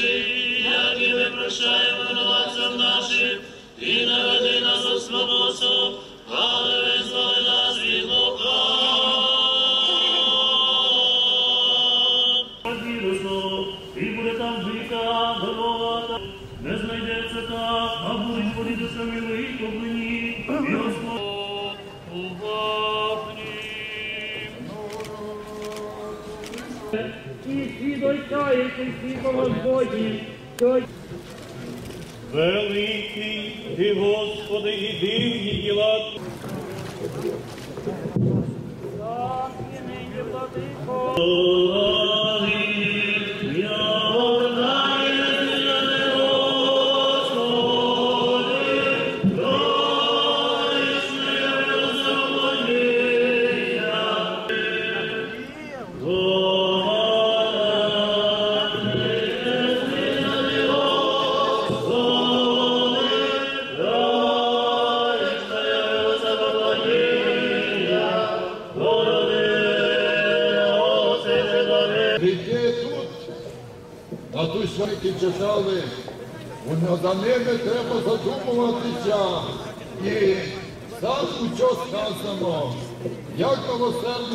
наші, як і ми прощаємо винуватцям нашим, і не веди нас у спокусу, але визволи нас від лука. І буде там віка голова, не знайдеться так, а будуть ходити самі викоплені, І всі дойкаються, всі Господні, той Великий ти, Господи, і дивні діла. так і нині владико. Гріхи тут, на ту які читали, за ними треба задумуватися. І так у сказано, як милосердно